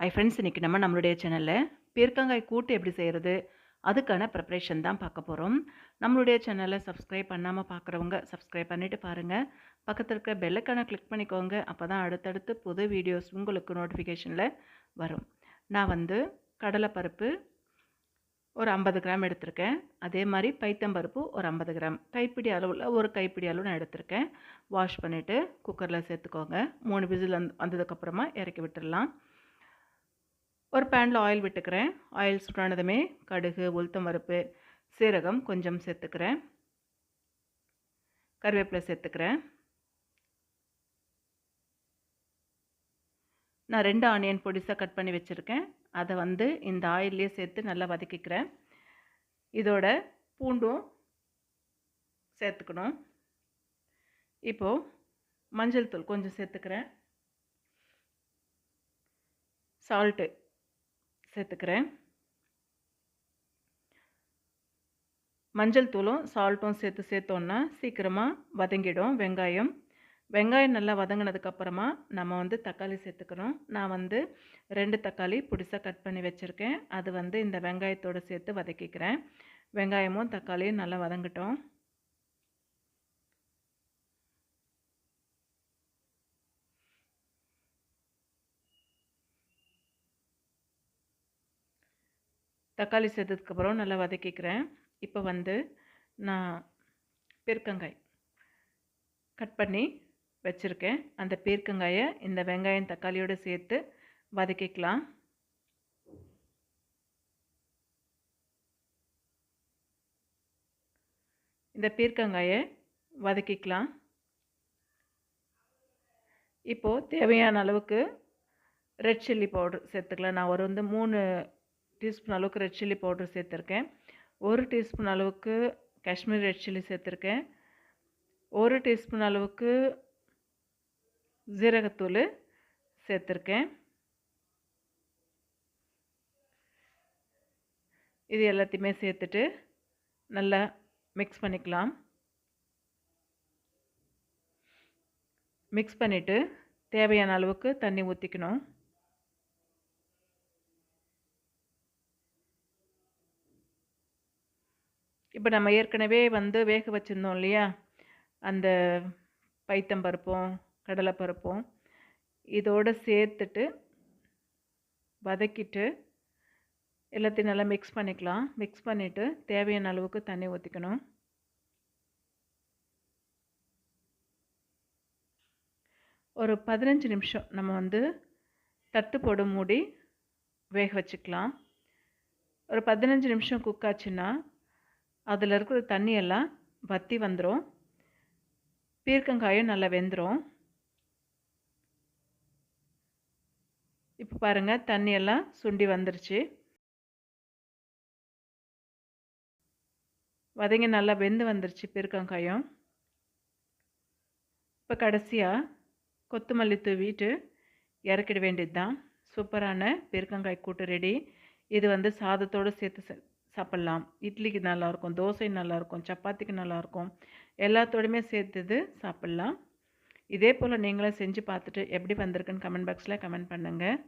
ஐ friends இன்றைக்கி நம்ம நம்மளுடைய சேனலில் பீர்க்கங்காய் கூட்டு எப்படி செய்கிறது அதுக்கான ப்ரிப்ரேஷன் தான் பார்க்க போகிறோம் நம்மளுடைய சேனலை சப்ஸ்கிரைப் பண்ணாமல் பார்க்குறவங்க சப்ஸ்கிரைப் பண்ணிவிட்டு பாருங்கள் பக்கத்தில் இருக்க பெல்லைக்கான கிளிக் பண்ணிக்கோங்க. அப்போ தான் அடுத்தடுத்து புது வீடியோஸ் உங்களுக்கு நோட்டிஃபிகேஷனில் வரும். நான் வந்து கடலைப்பருப்பு ஒரு ஐம்பது கிராம் எடுத்திருக்கேன். அதே மாதிரி பைத்தம்பருப்பு ஒரு ஐம்பது கிராம். கைப்பிடி அளவில் ஒரு கைப்பிடி அளவு நான் எடுத்திருக்கேன். வாஷ் பண்ணிவிட்டு குக்கரில் சேர்த்துக்கோங்க. மூணு விசில் வந்து வந்ததுக்கப்புறமா இறக்கி விட்டுடலாம் ஒரு பேனில் ஆயில் விட்டுக்கிறேன். ஆயில் சுடானதுமே கடுகு உளுத்தம் பருப்பு சீரகம் கொஞ்சம் சேர்த்துக்கிறேன். கருவேப்பிலை சேர்த்துக்கிறேன். நான் ரெண்டு ஆனியன் பொடிசாக கட் பண்ணி வச்சுருக்கேன். அதை வந்து இந்த ஆயிலே சேர்த்து நல்லா வதக்கிக்கிறேன். இதோட பூண்டும் சேர்த்துக்கணும். இப்போது மஞ்சள் தூள் கொஞ்சம் சேர்த்துக்கிறேன். சால்ட்டு சேர்த்துக்கிறேன். மஞ்சள் தூளும் சால்ட்டும் சேர்த்து சேர்த்தோன்னா சீக்கிரமாக வதங்கிடும் வெங்காயம். வெங்காயம் நல்லா வதங்கினதுக்கப்புறமா நம்ம வந்து தக்காளி சேர்த்துக்கிறோம். நான் வந்து ரெண்டு தக்காளி பிடிசாக கட் பண்ணி வச்சுருக்கேன். அது வந்து இந்த வெங்காயத்தோடு சேர்த்து வதக்கிக்கிறேன். வெங்காயமும் தக்காளியும் நல்லா வதங்கட்டும். தக்காளி சேர்த்ததுக்கப்புறம் நல்லா வதக்கிக்கிறேன். இப்போ வந்து நான் பெருக்கங்காய் கட் பண்ணி வச்சுருக்கேன். அந்த பீர்க்கங்காயை இந்த வெங்காயம் தக்காளியோடு சேர்த்து வதக்கிக்கலாம். இந்த பீர்க்கங்காயை வதக்கிக்கலாம். இப்போது தேவையான அளவுக்கு ரெட் சில்லி பவுடர் சேர்த்துக்கலாம். நான் ஒரு வந்து மூணு டீஸ்பூன் அளவுக்கு ரெட் சில்லி பவுடர் சேர்த்துருக்கேன். ஒரு டீஸ்பூன் அளவுக்கு காஷ்மீர் ரெட் சில்லி சேர்த்துருக்கேன். ஒரு டீஸ்பூன் அளவுக்கு ஜீரகத்தூள் சேர்த்துருக்கேன். இது எல்லாத்தையுமே சேர்த்துட்டு நல்லா மிக்ஸ் பண்ணிக்கலாம். மிக்ஸ் பண்ணிவிட்டு தேவையான அளவுக்கு தண்ணி ஊற்றிக்கணும் இப்போ நம்ம ஏற்கனவே வந்து வேக வச்சுருந்தோம் இல்லையா? அந்த பைத்தம்பருப்பும் கடலைப்பருப்பும் இதோடு சேர்த்துட்டு வதக்கிட்டு எல்லாத்தையும் நல்லா மிக்ஸ் பண்ணிக்கலாம். மிக்ஸ் பண்ணிவிட்டு தேவையான அளவுக்கு தண்ணி ஊற்றிக்கணும் ஒரு பதினஞ்சு நிமிஷம் நம்ம வந்து தட்டு போடு மூடி வேக வச்சுக்கலாம். ஒரு பதினஞ்சு நிமிஷம் குக் ஆச்சுன்னா அதில் இருக்கிற தண்ணியெல்லாம் வற்றி வந்துடும் பீர்க்கங்காயும் நல்லா வெந்துடும் இப்போ பாருங்கள் தண்ணியெல்லாம் சுண்டி வந்துருச்சு. வதங்க நல்லா வெந்து வந்துருச்சு பீர்க்கங்காயம். இப்போ கடைசியாக கொத்தமல்லி தூவிட்டு இறக்கிட வேண்டியது தான் சூப்பரான பீர்க்கங்காய் கூட்டு ரெடி. இது வந்து சாதத்தோடு சேர்த்து சாப்பிட்லாம். இட்லிக்கு நல்லாயிருக்கும் தோசை நல்லாயிருக்கும் சப்பாத்திக்கு நல்லாயிருக்கும். எல்லாத்தோடையுமே சேர்த்துது சாப்பிட்லாம். இதே போல் நீங்களும் செஞ்சு பார்த்துட்டு எப்படி வந்திருக்குன்னு கமெண்ட் பாக்ஸில் கமெண்ட் பண்ணுங்கள்